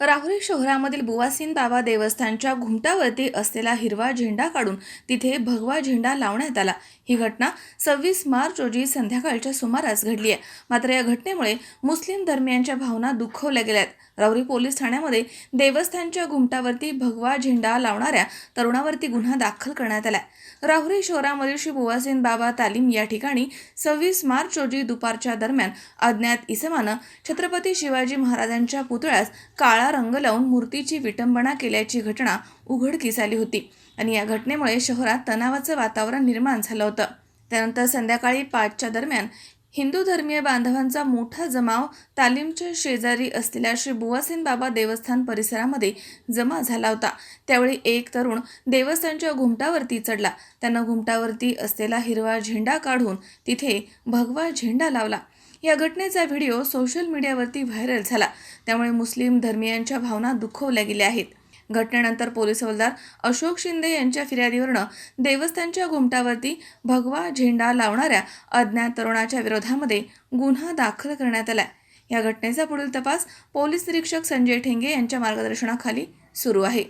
राहुरी शहरामधील बुवासीन बाबा देवस्थानच्या घुमटावरती असलेला हिरवा झेंडा काढून तिथे भगवा झेंडा लावण्यात आला. ही घटना सव्वीस मार्च रोजी संध्याकाळच्या सुमारास घडली आहे मात्र या घटनेमुळे मुस्लिम धर्मियांच्या भावना दुखवल्या गेल्या आहेत राहुरी पोलीस ठाण्यामध्ये देवस्थानच्या घुमटावरती भगवा झेंडा लावणाऱ्या तरुणावरती गुन्हा दाखल करण्यात आला. राहुरी शहरामधील श्री बुवासीन बाबा तालीम या ठिकाणी सव्वीस मार्च रोजी दुपारच्या दरम्यान अज्ञात इसमानं छत्रपती शिवाजी महाराजांच्या पुतळ्यास काळा रंग लावून मूर्तीची विटंबना केल्याची घटना उघडकीस आली होती. आणि या घटनेमुळे शहरात तणावाचं वातावरण निर्माण झालं होतं. त्यानंतर संध्याकाळी पाचच्या दरम्यान हिंदू धर्मीय बांधवांचा मोठा जमाव तालीमच्या शेजारी असलेल्या श्री बुवासीन बाबा देवस्थान परिसरामध्ये जमा झाला होता. त्यावेळी एक तरुण देवस्थानच्या घुमटावरती चढला. त्यानं घुमटावरती असलेला हिरवा झेंडा काढून तिथे भगवा झेंडा लावला. या घटनेचा व्हिडिओ सोशल मीडियावरती व्हायरल झाला. त्यामुळे मुस्लिम धर्मियांच्या भावना दुखवल्या गेल्या आहेत. घटनेनंतर पोलीस हवालदार अशोक शिंदे यांच्या फिर्यादीवरनं देवस्थानच्या घुमटावरती भगवा झेंडा लावणाऱ्या अज्ञात तरुणाच्या विरोधामध्ये गुन्हा दाखल करण्यात आला या घटनेचा पुढील तपास पोलीस निरीक्षक संजय ठेंगे यांच्या मार्गदर्शनाखाली सुरू आहे.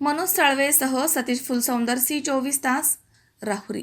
मनोज साळवेसह सतीश फुलसौंदर सी चोवीस तास राहुरी.